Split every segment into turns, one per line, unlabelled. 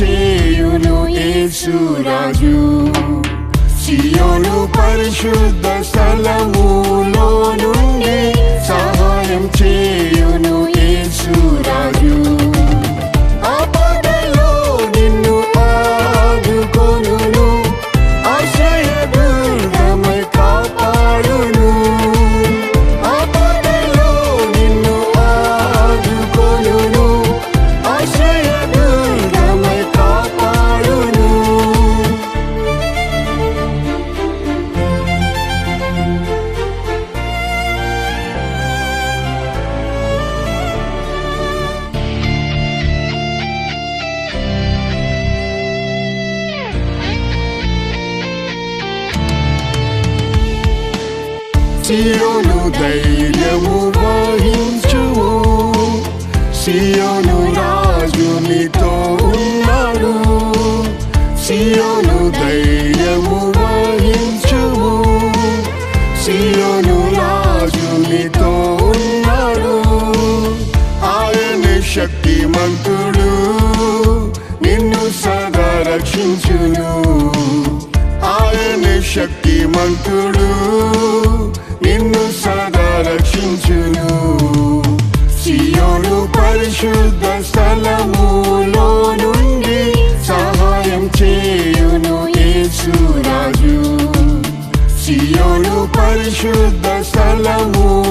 చేయును యేసురాజు. సియోను పరిశుద్ధ స్థలములో నుండి సహాయం చేయు. సియోను ధైర్యము వహించుము. సియోను రాజు నీతో ఉన్నాడు. సియోను ధైర్యము వహించుము. సియోను రాజు నీతో ఉన్నాడు. ఆయన శక్తిమంతుడు. నిన్ను సదా రక్షించును. ఆయన శక్తిమంతుడు. నిన్ను సదా రక్షించును. సియోను పరిశుద్ధ స్థలములో నుండి సహాయం చేయును యేసురాజు. సియోను పరిశుద్ధ స్థలము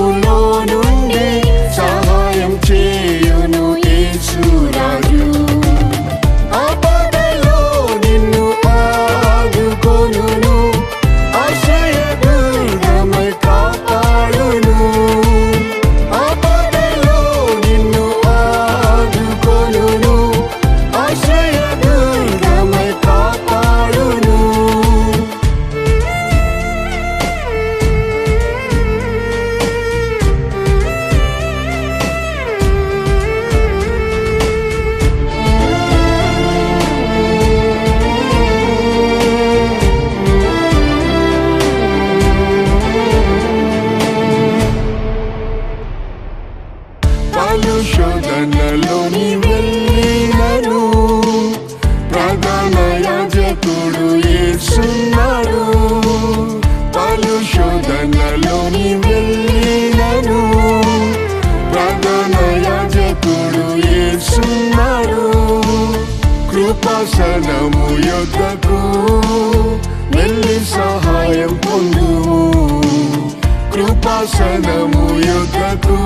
పలు శోధనలోని వెళ్ళినను ప్రధాన యాజకుడు ఏసున్నాడు. పలు శోధనలోని వెళ్ళినను ప్రధాన యాజకుడు ఏసున్నాడు. కృపాసనము యొక్కకు వెళ్ళి సహాయం పొందుము. కృపాసనము యొక్కకు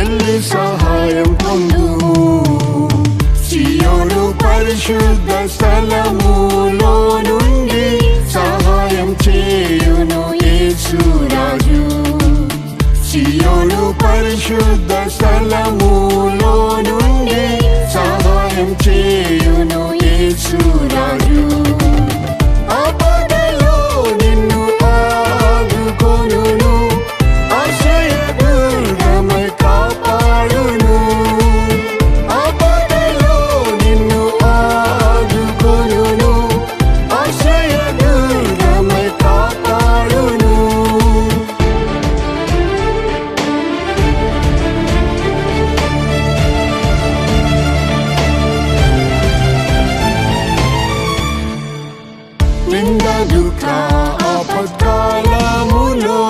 వెళ్ళి సహాయం పొందు సియోను పరిశుద్ధ స్థలములో నుండి సహాయం చేయును యేసురాజు సియోను పరిశుద్ధ స్థలములో నుండి సహాయం చేయును దుఃఖ ఆపత్కాలములో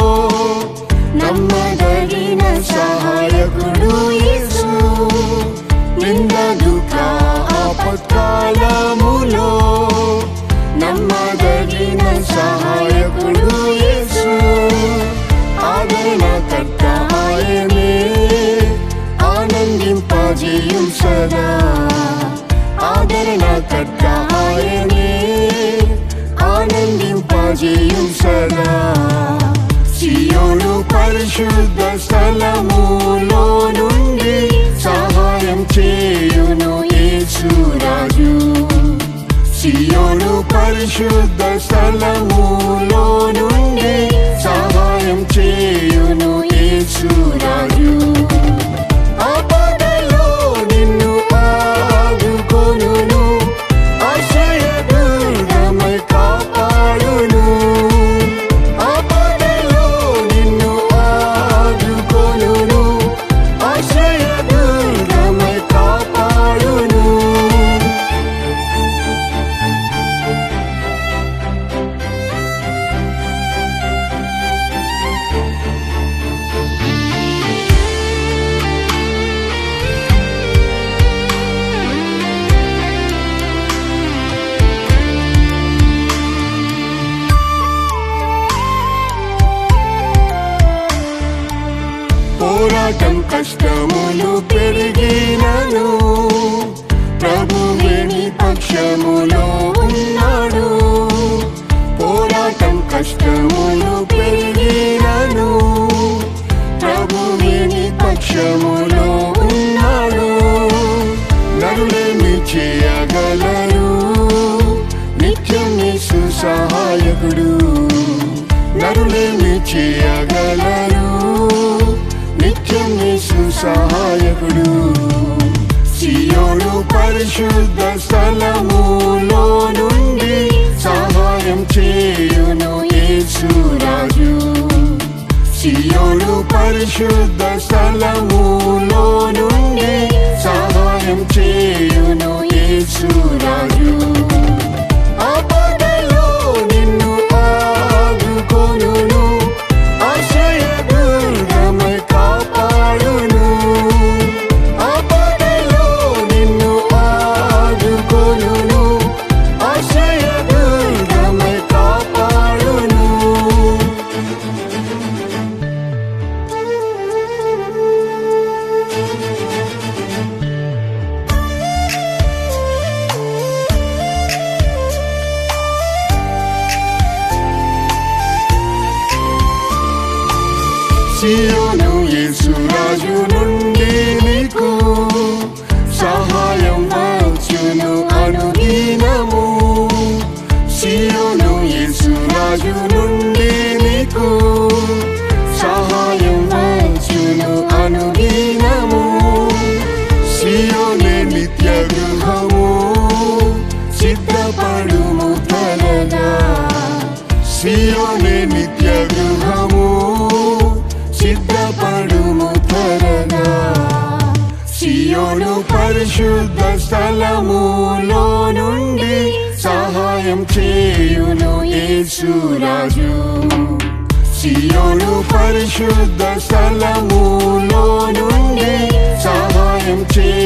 నమ్మదగిన సహాయకుడు యేసు. నింద దుఃఖ ఆపత్కాలము పరిశుద్ధ స్థలములో నుండి సహాయం చేయును యేసురాజు సియోను పరిశుద్ధ స్థలములో నుండి సహాయం చేయును నీ పక్షములో ఉన్నాడు. పోరాటం కష్టములు పెరిగినను. ప్రభువే నీ పరిశుద్ధ స్థలములో నుండి సహాయం చేయును యేసురాజు సియోను పరిశుద్ధ స్థలములో నుండి సియోను యేసు రాజు నుండి నీకు సహాయం పరిశుద్ధ స్థలములో నుండి సహాయం చేయును యేసురాజు. సియోను పరిశుద్ధ స్థలములో నుండి సహాయం చేయును